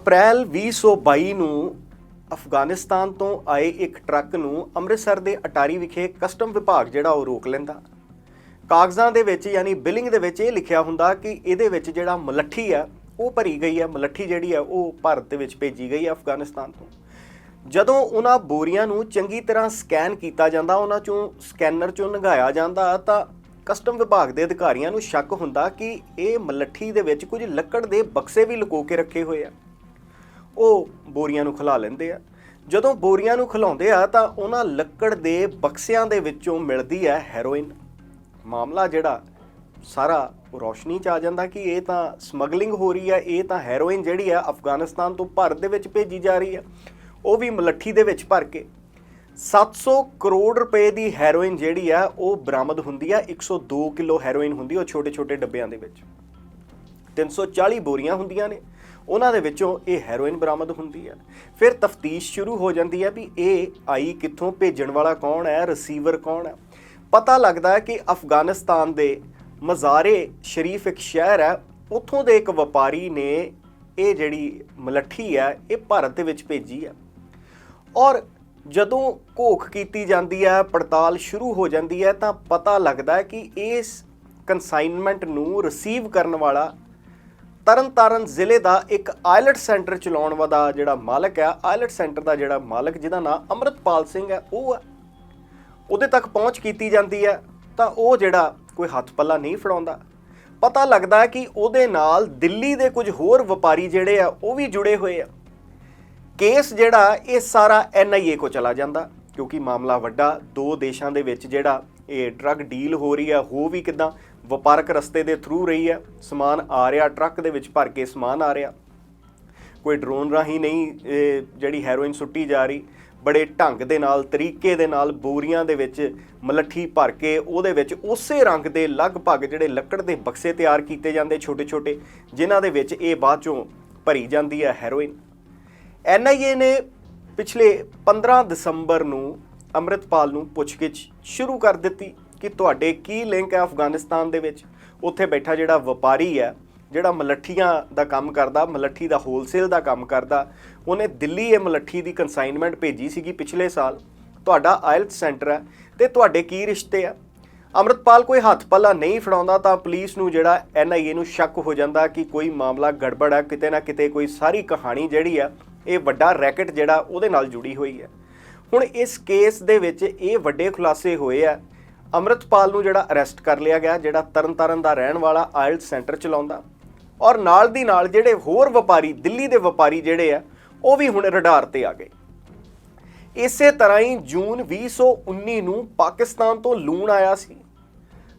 ਅਪ੍ਰੈਲ 2022 ਨੂੰ ਅਫਗਾਨਿਸਤਾਨ ਤੋਂ ਆਏ ਇੱਕ ਟਰੱਕ ਨੂੰ ਅੰਮ੍ਰਿਤਸਰ ਦੇ ਅਟਾਰੀ ਵਿਖੇ ਕਸਟਮ ਵਿਭਾਗ ਜਿਹੜਾ ਉਹ ਰੋਕ ਲੈਂਦਾ। ਕਾਗਜ਼ਾਂ ਦੇ ਵਿੱਚ ਯਾਨੀ ਬਿਲਿੰਗ ਦੇ ਵਿੱਚ ਇਹ ਲਿਖਿਆ ਹੁੰਦਾ ਕਿ ਇਹਦੇ ਵਿੱਚ ਜਿਹੜਾ ਮਲੱਠੀ ਆ, ਉਹ ਭਰੀ ਗਈ ਹੈ ਮਲੱਠੀ ਜਿਹੜੀ ਹੈ ਉਹ ਭਾਰਤ ਦੇ ਵਿੱਚ ਭੇਜੀ ਗਈ ਹੈ ਅਫਗਾਨਿਸਤਾਨ ਤੋਂ। ਜਦੋਂ ਉਹਨਾਂ ਬੋਰੀਆਂ ਨੂੰ ਚੰਗੀ ਤਰ੍ਹਾਂ ਸਕੈਨ ਕੀਤਾ ਜਾਂਦਾ, ਉਹਨਾਂ ਚੋਂ ਸਕੈਨਰ ਚੋਂ ਲੰਘਾਇਆ ਜਾਂਦਾ, ਤਾਂ ਕਸਟਮ ਵਿਭਾਗ ਦੇ ਅਧਿਕਾਰੀਆਂ ਨੂੰ ਸ਼ੱਕ ਹੁੰਦਾ ਕਿ ਇਹ ਮਲੱਠੀ ਦੇ ਵਿੱਚ ਕੁਝ ਲੱਕੜ ਦੇ ਬਕਸੇ ਵੀ ਲੁਕੋ ਕੇ ਰੱਖੇ ਹੋਏ ਆ। ਉਹ ਬੋਰੀਆਂ ਨੂੰ ਖਿਲਾ ਲੈਂਦੇ ਆ। ਜਦੋਂ ਬੋਰੀਆਂ ਨੂੰ ਖਿਲਾਉਂਦੇ ਆ ਤਾਂ ਉਹਨਾਂ ਲੱਕੜ ਦੇ ਬਕਸਿਆਂ ਦੇ ਵਿੱਚੋਂ ਮਿਲਦੀ ਹੈ ਹੈਰੋਇਨ। ਮਾਮਲਾ ਜਿਹੜਾ ਸਾਰਾ ਰੋਸ਼ਨੀ ਚ ਆ ਜਾਂਦਾ ਕਿ ਇਹ ਤਾਂ ਸਮਗਲਿੰਗ ਹੋ ਰਹੀ ਹੈ, ਇਹ ਤਾਂ ਹੈਰੋਇਨ ਜਿਹੜੀ ਹੈ ਅਫਗਾਨਿਸਤਾਨ ਤੋਂ ਭਾਰਤ ਦੇ ਵਿੱਚ ਭੇਜੀ ਜਾ ਰਹੀ ਹੈ। ਉਹ ਵੀ ਮਲੱਠੀ ਦੇ ਵਿੱਚ ਭਰ ਕੇ। 700 ਕਰੋੜ ਰੁਪਏ ਦੀ ਹੈਰੋਇਨ ਜਿਹੜੀ ਆ ਉਹ ਬਰਾਮਦ ਹੁੰਦੀ ਆ 102 ਕਿਲੋ ਹੈਰੋਇਨ ਹੁੰਦੀ ਉਹ ਛੋਟੇ-ਛੋਟੇ ਡੱਬਿਆਂ ਦੇ ਵਿੱਚ। 340 ਬੋਰੀਆਂ ਹੁੰਦੀਆਂ ਨੇ। ਉਹਨਾਂ ਦੇ ਵਿੱਚੋਂ ਇਹ ਹੈਰੋਇਨ ਬਰਾਮਦ ਹੁੰਦੀ ਹੈ। ਫਿਰ ਤਫਤੀਸ਼ ਸ਼ੁਰੂ ਹੋ ਜਾਂਦੀ ਹੈ ਵੀ ਇਹ ਆਈ ਕਿੱਥੋਂ ਭੇਜਣ ਵਾਲਾ ਕੌਣ ਹੈ ਰਿਸੀਵਰ ਕੌਣ ਹੈ। ਪਤਾ ਲੱਗਦਾ ਹੈ ਕਿ ਅਫਗਾਨਿਸਤਾਨ ਦੇ ਮਜ਼ਾਰੇ ਸ਼ਰੀਫ ਇੱਕ ਸ਼ਹਿਰ ਹੈ। ਉੱਥੋਂ ਦੇ ਇੱਕ ਵਪਾਰੀ ਨੇ ਇਹ ਜਿਹੜੀ ਮਲੱਠੀ ਹੈ, ਇਹ ਭਾਰਤ ਦੇ ਵਿੱਚ ਭੇਜੀ ਹੈ। ਔਰ ਜਦੋਂ ਘੋਖ ਕੀਤੀ ਜਾਂਦੀ ਹੈ, ਪੜਤਾਲ ਸ਼ੁਰੂ ਹੋ ਜਾਂਦੀ ਹੈ, ਤਾਂ ਪਤਾ ਲੱਗਦਾ ਹੈ ਕਿ ਇਸ ਕਨਸਾਈਨਮੈਂਟ ਨੂੰ ਰਿਸੀਵ ਕਰਨ ਵਾਲਾ ਤਰਨਤਾਰਨ ਜ਼ਿਲ੍ਹੇ ਦਾ ਇੱਕ ਆਇਲਟ ਸੈਂਟਰ ਚਲਾਉਣ ਵਾਲਾ ਜਿਹੜਾ ਮਾਲਕ ਹੈ, ਆਇਲਟ ਸੈਂਟਰ ਦਾ ਜਿਹੜਾ ਮਾਲਕ ਜਿਹਦਾ ਨਾਮ ਅਮਰਤਪਾਲ ਸਿੰਘ ਹੈ, ਉਹ ਹੈ। ਉਹਦੇ ਤੱਕ ਪਹੁੰਚ ਕੀਤੀ ਜਾਂਦੀ ਹੈ, ਤਾਂ ਉਹ ਜਿਹੜਾ ਕੋਈ ਹੱਥ ਪੱਲਾ ਨਹੀਂ ਫੜਾਉਂਦਾ। ਪਤਾ ਲੱਗਦਾ ਕਿ ਉਹਦੇ ਨਾਲ ਦਿੱਲੀ ਦੇ ਕੁਝ ਹੋਰ ਵਪਾਰੀ ਜਿਹੜੇ ਆ, ਉਹ ਵੀ ਜੁੜੇ ਹੋਏ ਆ। ਕੇਸ ਜਿਹੜਾ, ਇਹ ਸਾਰਾ ਐਨਆਈਏ ਕੋ ਚਲਾ ਜਾਂਦਾ, ਕਿਉਂਕਿ ਮਾਮਲਾ ਵੱਡਾ, ਦੋ ਦੇਸ਼ਾਂ ਦੇ ਵਿੱਚ ਜਿਹੜਾ ਇਹ ਡਰੱਗ ਡੀਲ ਹੋ ਰਹੀ ਹੈ ਹੋ ਵੀ ਕਿਦਾਂ? ਵਪਾਰਕ ਰਸਤੇ ਦੇ ਥਰੂ ਰਹੀ ਹੈ ਸਮਾਨ ਆ ਰਿਹਾ ਟਰੱਕ ਦੇ ਵਿੱਚ ਭਰ ਕੇ ਸਮਾਨ ਆ ਰਿਹਾ। ਕੋਈ ਡਰੋਨ ਰਾਹੀਂ ਨਹੀਂ ਜਿਹੜੀ ਹੈਰੋਇਨ ਸੁੱਟੀ ਜਾ ਰਹੀ, ਬੜੇ ਢੰਗ ਦੇ ਨਾਲ, ਤਰੀਕੇ ਦੇ ਨਾਲ ਬੋਰੀਆਂ ਦੇ ਵਿੱਚ ਮਲੱਠੀ ਭਰ ਕੇ ਉਹਦੇ ਵਿੱਚ ਉਸੇ ਰੰਗ ਦੇ ਲਗਭਗ ਜਿਹੜੇ ਲੱਕੜ ਦੇ ਬਕਸੇ ਤਿਆਰ ਕੀਤੇ ਜਾਂਦੇ ਛੋਟੇ-ਛੋਟੇ, ਜਿਨ੍ਹਾਂ ਦੇ ਵਿੱਚ ਇਹ ਬਾਅਦ ਚੋਂ ਭਰੀ ਜਾਂਦੀ ਹੈ ਹੈਰੋਇਨ ਐਨਆਈਏ ਨੇ ਪਿਛਲੇ 15 ਦਸੰਬਰ ਨੂੰ ਅੰਮ੍ਰਿਤਪਾਲ ਨੂੰ ਪੁੱਛਗਿੱਛ ਸ਼ੁਰੂ ਕਰ ਦਿੱਤੀ ਕਿ ਤੁਹਾਡੇ ਕੀ ਲਿੰਕ ਹੈ ਅਫਗਾਨਿਸਤਾਨ ਦੇ ਵਿੱਚ? ਉੱਥੇ ਬੈਠਾ ਜਿਹੜਾ ਵਪਾਰੀ ਹੈ, ਜਿਹੜਾ ਮਲੱਠੀਆਂ ਦਾ ਕੰਮ ਕਰਦਾ, ਮਲੱਠੀ ਦਾ ਹੋਲਸੇਲ ਦਾ ਕੰਮ ਕਰਦਾ, ਉਹਨੇ ਦਿੱਲੀ ਇਹ ਮਲੱਠੀ ਦੀ ਕਨਸਾਈਨਮੈਂਟ ਭੇਜੀ ਸੀਗੀ ਪਿਛਲੇ ਸਾਲ। ਤੁਹਾਡਾ ਆਇਲਟ ਸੈਂਟਰ ਹੈ ਤੇ ਤੁਹਾਡੇ ਕੀ ਰਿਸ਼ਤੇ ਆ? ਅਮਰਤਪਾਲ ਕੋਈ ਹੱਥ ਪੱਲਾ ਨਹੀਂ ਫੜਾਉਂਦਾ ਤਾਂ ਪੁਲਿਸ ਨੂੰ ਜਿਹੜਾ ਐਨਆਈਏ ਨੂੰ ਸ਼ੱਕ ਹੋ ਜਾਂਦਾ ਕਿ ਕੋਈ ਮਾਮਲਾ ਗੜਬੜ ਹੈ, ਕਿਤੇ ਨਾ ਕਿਤੇ ਕੋਈ ਸਾਰੀ ਕਹਾਣੀ ਜਿਹੜੀ ਆ ਇਹ ਵੱਡਾ ਰੈਕਟ ਜਿਹੜਾ ਉਹਦੇ ਨਾਲ ਜੁੜੀ ਹੋਈ ਹੈ। ਹੁਣ ਇਸ ਕੇਸ ਦੇ ਵਿੱਚ ਇਹ ਵੱਡੇ ਖੁਲਾਸੇ ਹੋਏ ਆ। ਅਮਰਤਪਾਲ ਨੂੰ ਜਿਹੜਾ ਅਰੈਸਟ ਕਰ ਲਿਆ ਗਿਆ, ਜਿਹੜਾ ਤਰਨਤਾਰਨ ਦਾ ਰਹਿਣ ਵਾਲਾ ਆਇਲਟ ਸੈਂਟਰ ਚਲਾਉਂਦਾ। ਔਰ ਨਾਲ ਦੀ ਨਾਲ ਜਿਹੜੇ ਹੋਰ ਵਪਾਰੀ, ਦਿੱਲੀ ਦੇ ਵਪਾਰੀ ਜਿਹੜੇ ਆ, ਉਹ ਵੀ ਹੁਣ ਰਡਾਰ ਤੇ ਆ ਗਏ। ਇਸੇ ਤਰ੍ਹਾਂ ਹੀ ਜੂਨ 2019 ਨੂੰ ਪਾਕਿਸਤਾਨ ਤੋਂ ਲੂਣ ਆਇਆ ਸੀ।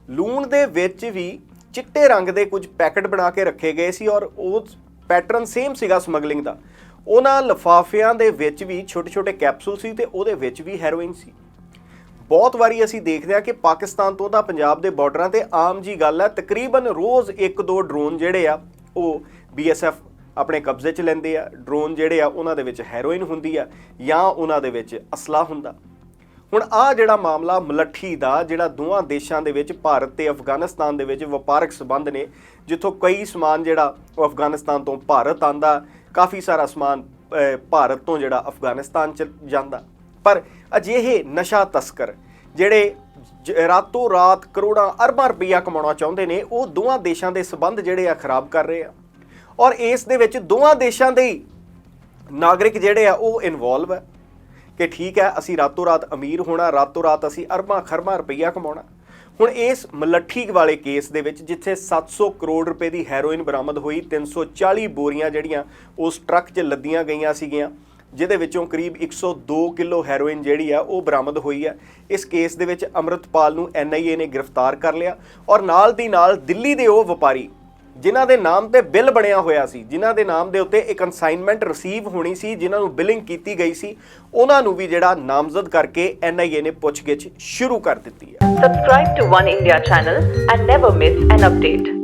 ਲੂਣ ਦੇ ਵਿੱਚ ਵੀ ਚਿੱਟੇ ਰੰਗ ਦੇ ਕੁਝ ਪੈਕਟ ਬਣਾ ਕੇ ਰੱਖੇ ਗਏ ਸੀ ਔਰ ਉਹ ਪੈਟਰਨ ਸੇਮ ਸੀਗਾ ਸਮਗਲਿੰਗ ਦਾ। ਉਹਨਾਂ ਲਫਾਫਿਆਂ ਦੇ ਵਿੱਚ ਵੀ ਛੋਟੇ-ਛੋਟੇ ਕੈਪਸੂਲ ਸੀ ਤੇ ਉਹਦੇ ਵਿੱਚ ਵੀ ਹੈਰੋਇਨ ਸੀ। ਬਹੁਤ ਵਾਰੀ ਅਸੀਂ ਦੇਖਦੇ ਹਾਂ ਕਿ ਪਾਕਿਸਤਾਨ ਤੋਂ ਤਾਂ ਪੰਜਾਬ ਦੇ ਬਾਰਡਰਾਂ ਤੇ ਆਮ ਜੀ ਗੱਲ ਹੈ, ਤਕਰੀਬਨ ਰੋਜ਼ ਇੱਕ ਦੋ ਡਰੋਨ ਜਿਹੜੇ ਆ, ਉਹ ਬੀਐਸਐਫ ਆਪਣੇ ਕਬਜ਼ੇ 'ਚ ਲੈਂਦੇ ਆ। ਡਰੋਨ ਜਿਹੜੇ ਆ, ਉਹਨਾਂ ਦੇ ਵਿੱਚ ਹੈਰੋਇਨ ਹੁੰਦੀ ਆ ਜਾਂ ਉਹਨਾਂ ਦੇ ਵਿੱਚ ਅਸਲਾ ਹੁੰਦਾ। ਹੁਣ ਆ ਜਿਹੜਾ ਮਾਮਲਾ ਮਲੱਠੀ ਦਾ, ਜਿਹੜਾ ਦੋਵਾਂ ਦੇਸ਼ਾਂ ਦੇ ਵਿੱਚ, ਭਾਰਤ ਤੇ ਅਫਗਾਨਿਸਤਾਨ ਦੇ ਵਿੱਚ ਵਪਾਰਕ ਸਬੰਧ ਨੇ, ਜਿੱਥੋਂ ਕਈ ਸਮਾਨ ਜਿਹੜਾ ਉਹ ਅਫਗਾਨਿਸਤਾਨ ਤੋਂ ਭਾਰਤ ਆਂਦਾ ਕਾਫੀ ਸਾਰਾ ਸਮਾਨ ਭਾਰਤ ਤੋਂ ਜਿਹੜਾ ਅਫਗਾਨਿਸਤਾਨ ਚ ਜਾਂਦਾ। ਪਰ ਅਜਿਹੇ ਨਸ਼ਾ ਤਸਕਰ ਜਿਹੜੇ ਜ- ਰਾਤੋਂ ਰਾਤ ਕਰੋੜਾਂ ਅਰਬਾਂ ਰੁਪਈਆ ਕਮਾਉਣਾ ਚਾਹੁੰਦੇ ਨੇ, ਉਹ ਦੋਵਾਂ ਦੇਸ਼ਾਂ ਦੇ ਸਬੰਧ ਜਿਹੜੇ ਆ ਖਰਾਬ ਕਰ ਰਹੇ ਆ। ਔਰ ਇਸ ਦੇ ਵਿੱਚ ਦੋਵਾਂ ਦੇਸ਼ਾਂ ਦੇ ਨਾਗਰਿਕ ਜਿਹੜੇ ਆ, ਉਹ ਇਨਵੋਲਵ ਹੈ ਕਿ ਠੀਕ ਹੈ ਅਸੀਂ ਰਾਤੋਂ ਰਾਤ ਅਮੀਰ ਹੋਣਾ, ਰਾਤੋਂ ਰਾਤ ਅਸੀਂ ਅਰਬਾਂ ਖਰਬਾਂ ਰੁਪਈਆ ਕਮਾਉਣਾ। ਹੁਣ ਇਸ ਮਲੱਠੀ ਵਾਲੇ ਕੇਸ ਦੇ ਵਿੱਚ ਜਿੱਥੇ 700 ਕਰੋੜ ਰੁਪਏ ਦੀ ਹੈਰੋਇਨ ਬਰਾਮਦ ਹੋਈ 340 ਬੋਰੀਆਂ ਜਿਹੜੀਆਂ ਉਸ ਟਰੱਕ 'ਚ ਲੱਦੀਆਂ ਗਈਆਂ ਸੀਗੀਆਂ, ਜਿਹਦੇ ਵਿੱਚੋਂ ਕਰੀਬ 102 ਕਿਲੋ ਹੈਰੋਇਨ ਜਿਹੜੀ ਆ ਉਹ ਬਰਾਮਦ ਹੋਈ ਹੈ ਇਸ ਕੇਸ ਦੇ ਵਿੱਚ ਅਮਰਤਪਾਲ ਨੂੰ ਐਨਆਈਏ ਨੇ ਗ੍ਰਿਫਤਾਰ ਕਰ ਲਿਆ ਔਰ ਨਾਲ ਦੀ ਨਾਲ ਦਿੱਲੀ ਦੇ ਉਹ ਵਪਾਰੀ ਜਿਨ੍ਹਾਂ ਦੇ ਨਾਮ ਤੇ ਬਿੱਲ ਬਣਿਆ ਹੋਇਆ ਸੀ, ਜਿਨ੍ਹਾਂ ਦੇ ਨਾਮ ਦੇ ਉੱਤੇ ਇੱਕ ਅਨਸਾਈਨਮੈਂਟ ਰਿਸੀਵ ਹੋਣੀ ਸੀ, ਜਿਨ੍ਹਾਂ ਨੂੰ ਬਿਲਿੰਗ ਕੀਤੀ ਗਈ ਸੀ, ਉਹਨਾਂ ਨੂੰ ਵੀ ਜਿਹੜਾ ਨਾਮਜ਼ਦ ਕਰਕੇ ਐਨਆਈਏ ਨੇ ਪੁੱਛਗਿੱਛ ਸ਼ੁਰੂ ਕਰ ਦਿੱਤੀ ਹੈ Subscribe to One India channel and never miss an update.